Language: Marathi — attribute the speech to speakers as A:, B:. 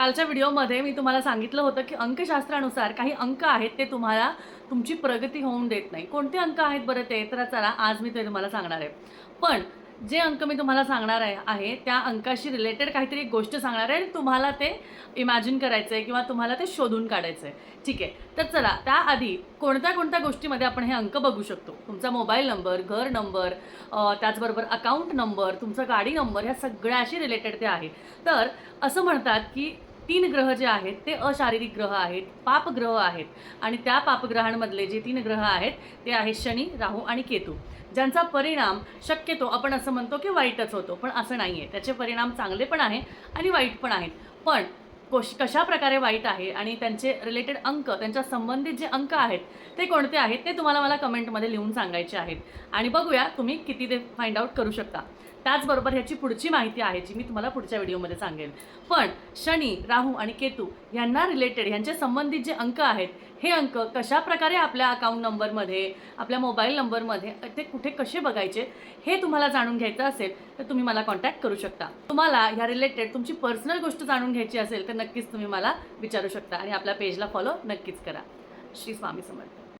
A: कालच्या व्हिडिओमध्ये मी तुम्हाला सांगितलं होतं की अंकशास्त्रानुसार काही अंक आहेत ते तुम्हाला तुमची प्रगती होऊन देत नाही. कोणते अंक आहेत बरं ते? तर चला आज मी ते तुम्हाला सांगणार आहे. पण जे अंक मी तुम्हाला सांगणार आहे आहे त्या अंकाशी रिलेटेड काहीतरी एक गोष्ट सांगणार आहे आणि तुम्हाला ते इमॅजिन करायचं आहे किंवा तुम्हाला ते शोधून काढायचं आहे ठीक आहे? तर चला त्याआधी कोणत्या कोणत्या गोष्टीमध्ये आपण हे अंक बघू शकतो? तुमचा मोबाईल नंबर घर नंबर त्याचबरोबर अकाउंट नंबर तुमचा गाडी नंबर ह्या सगळ्याशी रिलेटेड ते आहे. तर असं म्हणतात की तीन ग्रह जे आहेत ते अशारीरिक ग्रह आहेत पापग्रह आहेत. आणि त्या पापग्रहांमधले जे तीन ग्रह आहेत ते आहेत शनी राहू आणि केतू. ज्यांचा परिणाम शक्यतो आपण असं म्हणतो की वाईटच होतो पण असं नाही आहे त्याचे परिणाम चांगले पण आहे आणि वाईट पण आहेत. पण कोश कशा प्रकारे वाईट आहे आणि त्यांचे रिलेटेड अंक त्यांच्या संबंधित जे अंक आहेत ते कोणते आहेत ते तुम्हाला मला कमेंटमध्ये लिहून सांगायचे आहेत. आणि बघूया तुम्ही किती ते फाइंड आउट करू शकता. त्याचबरोबर ह्याची पुढची माहिती आहे जी मी तुम्हाला पुढच्या व्हिडिओमध्ये सांगेन. पण शनी राहू आणि केतू यांना रिलेटेड ह्यांच्या संबंधित जे अंक आहेत हे अंक कशा प्रकारे आपल्या अकाउंट नंबरमध्ये आपल्या मोबाईल नंबरमध्ये ते कुठे कसे बघायचे हे तुम्हाला जाणून घ्यायचं असेल तर तुम्ही मला कॉन्टॅक्ट करू शकता. तुम्हाला ह्या रिलेटेड तुमची पर्सनल गोष्ट जाणून घ्यायची असेल तर नक्कीच तुम्ही मला विचारू शकता आणि आपल्या पेजला फॉलो नक्कीच करा. श्री स्वामी समर्थ.